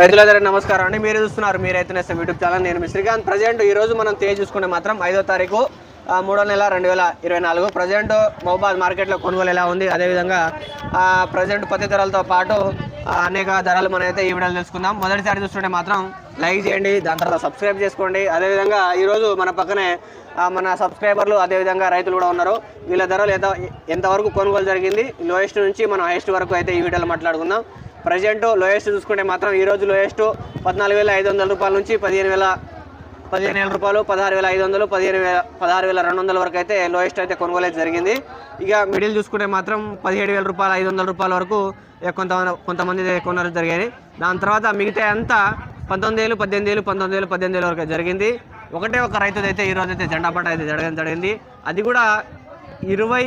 రైతులందరూ నమస్కారం అండి. మీరు చూస్తున్నారు మీరు అయితే నేస్తం యూట్యూబ్ ఛానల్. నేను మీ శ్రీకాంత్. ప్రజెంట్ ఈ రోజు మనం తేజ్ చూసుకుంటే మాత్రం ఐదో తారీఖు మూడో నెల రెండు వేల ఇరవై నాలుగు. ప్రజెంట్ మహబాద్ మార్కెట్లో కొనుగోలు ఎలా ఉంది? అదేవిధంగా ప్రజెంట్ పత్తి ధరలతో పాటు అనేక ధరలు మనం అయితే ఈ వీడియోలు తెలుసుకుందాం. మొదటిసారి చూస్తుంటే మాత్రం లైక్ చేయండి దాని తర్వాత సబ్స్క్రైబ్ చేసుకోండి. అదేవిధంగా ఈరోజు మన పక్కనే మన సబ్స్క్రైబర్లు అదేవిధంగా రైతులు కూడా ఉన్నారు. వీళ్ళ ధరలు ఎంత ఎంతవరకు కొనుగోలు జరిగింది? లోయెస్ట్ నుంచి మనం హైయెస్ట్ వరకు అయితే ఈ వీడియోలో మాట్లాడుకుందాం. ప్రజెంట్ లోయెస్ట్ చూసుకుంటే మాత్రం ఈ రోజు లోయెస్ట్ పద్నాలుగు వేల ఐదు వందల రూపాయల నుంచి పదిహేను వేల పదిహేను వేల రూపాయలు పదహారు వేల ఐదు వందలు పదిహేను వేల పదహారు వేల రెండు వందల వరకు అయితే లోయెస్ట్ అయితే కొనుగోలు అయితే జరిగింది. ఇక మిడిల్ చూసుకుంటే మాత్రం పదిహేడు వేల రూపాయలు ఐదు వందల రూపాయల వరకు కొంత కొంతమంది కొనుగోలు జరిగాయి దాని తర్వాత మిగతా అంతా పంతొమ్మిది వేలు పద్దెనిమిది వేలు పంతొమ్మిది వేలు పద్దెనిమిది వేల వరకు జరిగింది. ఒకటే ఒక రైతుదైతే అయితే ఈ అయితే జెండా పంట అయితే జరగడం జరిగింది. అది కూడా ఇరవై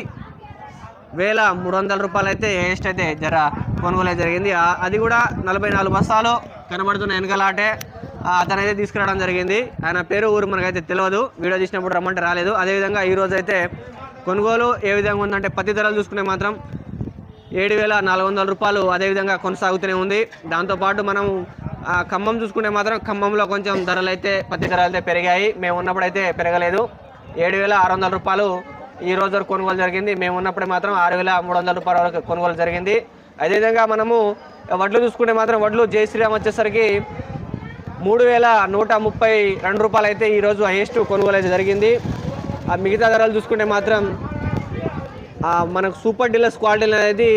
వేల మూడు వందల రూపాయలు అయితే హెయిస్ట్ అయితే జర కొనుగోలు అయితే జరిగింది. అది కూడా నలభై నాలుగు బస్తాలు కనబడుతున్న వెనకలాటే అతనైతే అతను అయితే తీసుకురావడం జరిగింది. ఆయన పేరు ఊరు మనకైతే తెలియదు వీడియో తీసినప్పుడు రమ్మంటే రాలేదు. అదేవిధంగా ఈరోజు అయితే కొనుగోలు ఏ విధంగా ఉందంటే పత్తి ధరలు చూసుకునే మాత్రం ఏడు వేల నాలుగు వందల రూపాయలు అదేవిధంగా కొనసాగుతూనే ఉంది. దాంతోపాటు మనం ఆ, ఖమ్మం చూసుకుంటే మాత్రం ఖమ్మంలో కొంచెం ధరలు అయితే పత్తి ధరలు అయితే పెరిగాయి. మేము ఉన్నప్పుడు అయితే పెరగలేదు. ఏడు వేల ఆరు వందల రూపాయలు ఈ రోజు వరకు కొనుగోలు జరిగింది. మేము ఉన్నప్పుడే మాత్రం ఆరు వేల మూడు వందల రూపాయల వరకు కొనుగోలు జరిగింది. అదేవిధంగా మనము వడ్లు చూసుకుంటే మాత్రం వడ్లు జై శ్రీరామ్ వచ్చేసరికి మూడు వేల నూట ముప్పై రెండు రూపాయలు అయితే ఈరోజు హైయెస్ట్ కొనుగోలు అయితే జరిగింది. ఆ మిగతా ధరలు చూసుకుంటే మాత్రం మనకు సూపర్ డీలర్స్ క్వాలిటీ అనేది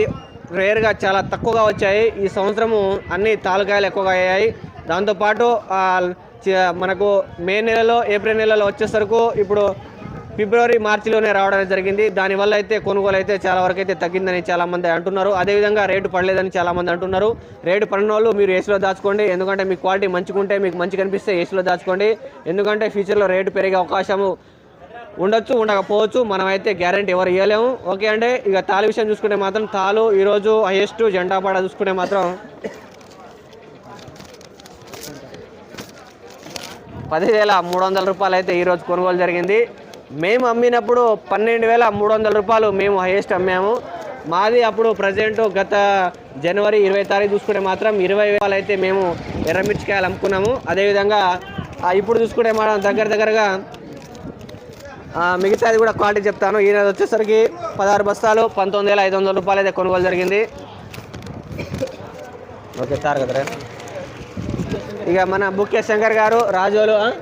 రేర్గా చాలా తక్కువగా వచ్చాయి. ఈ సంవత్సరము అన్ని తాలకాయలు ఎక్కువగా అయ్యాయి. దాంతోపాటు మనకు మే నెలలో ఏప్రిల్ నెలలో వచ్చేసరికి ఇప్పుడు ఫిబ్రవరి మార్చిలోనే రావడం జరిగింది. దానివల్ల అయితే కొనుగోలు అయితే చాలా వరకు అయితే తగ్గిందని చాలామంది అంటున్నారు. అదేవిధంగా రేటు పడలేదని చాలామంది అంటున్నారు. రేటు పడిన వాళ్ళు మీరు ఏసీలో దాచుకోండి. ఎందుకంటే మీ క్వాలిటీ మంచిగుంటే మీకు మంచి కనిపిస్తే ఏసీలో దాచుకోండి. ఎందుకంటే ఫ్యూచర్లో రేటు పెరిగే అవకాశము ఉండొచ్చు ఉండకపోవచ్చు. మనమైతే గ్యారంటీ ఎవరు ఇవ్వలేము ఓకే అండి ఇక తాలు విషయం చూసుకుంటే మాత్రం తాలు ఈరోజు హైయెస్ట్ జెండాపాడ చూసుకుంటే మాత్రం పదివేల మూడు వందల రూపాయలు అయితే ఈరోజు కొనుగోలు జరిగింది. మేము అమ్మినప్పుడు పన్నెండు వేల మూడు వందల రూపాయలు మేము హైయెస్ట్ అమ్మాము. మాది అప్పుడు ప్రజెంట్ గత జనవరి ఇరవై తారీఖు చూసుకుంటే మాత్రం ఇరవై వేలు అయితే మేము ఎర్రమిర్చికాయలు అమ్ముకున్నాము. అదేవిధంగా ఇప్పుడు చూసుకుంటే మనం దగ్గర దగ్గరగా మిగతాది కూడా క్వాలిటీ చెప్తాను. ఈయన వచ్చేసరికి పదహారు బస్తాలు పంతొమ్మిది వేల ఐదు వందల రూపాయలు అయితే కొనుగోలు జరిగింది. ఓకే సార్ కదరా ఇక మన బుక్కే శంకర్ గారు రాజోలు ఆ?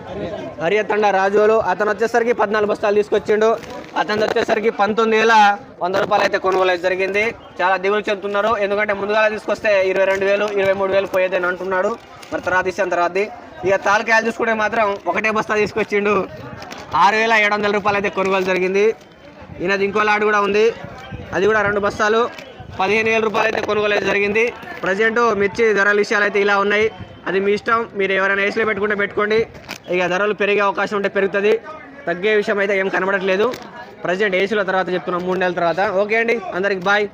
హరియతండ రాజోలు అతను వచ్చేసరికి పద్నాలుగు బస్తాలు తీసుకొచ్చిండు. అతను వచ్చేసరికి పంతొమ్మిది వేల వంద రూపాయలు అయితే కొనుగోలు అయితే జరిగింది. చాలా దిగులు చెందుతున్నారు. ఎందుకంటే ముందుగా తీసుకొస్తే ఇరవై రెండు వేలు ఇరవై మూడు వేలు పోయేదని అంటున్నాడు. మరి తర్వాత ఇస్తాను తర్వాత ఇక తాలకాయలు చూసుకుంటే మాత్రం ఒకటే బస్తా తీసుకొచ్చిండు. ఆరు వేల ఏడు వందల రూపాయలు అయితే కొనుగోలు జరిగింది. ఈయనది ఇంకో లాడ్ కూడా ఉంది. అది కూడా రెండు బస్తాలు. పదిహేను వేల రూపాయలు అయితే కొనుగోలు అయితే జరిగింది. ప్రజెంట్ మిర్చి ధరల విషయాలు అయితే ఇలా ఉన్నాయి. అది మీ ఇష్టం. మీరు ఎవరైనా ఏసీలో పెట్టుకుంటే పెట్టుకోండి. ఇక ధరలు పెరిగే అవకాశం ఉంటే పెరుగుతుంది. తగ్గే విషయం అయితే ఏం కనబడట్లేదు. ప్రజెంట్ ఏసీలో తర్వాత చెప్తున్నాం. మూడు నెలల తర్వాత. ఓకే అండి. అందరికి బాయ్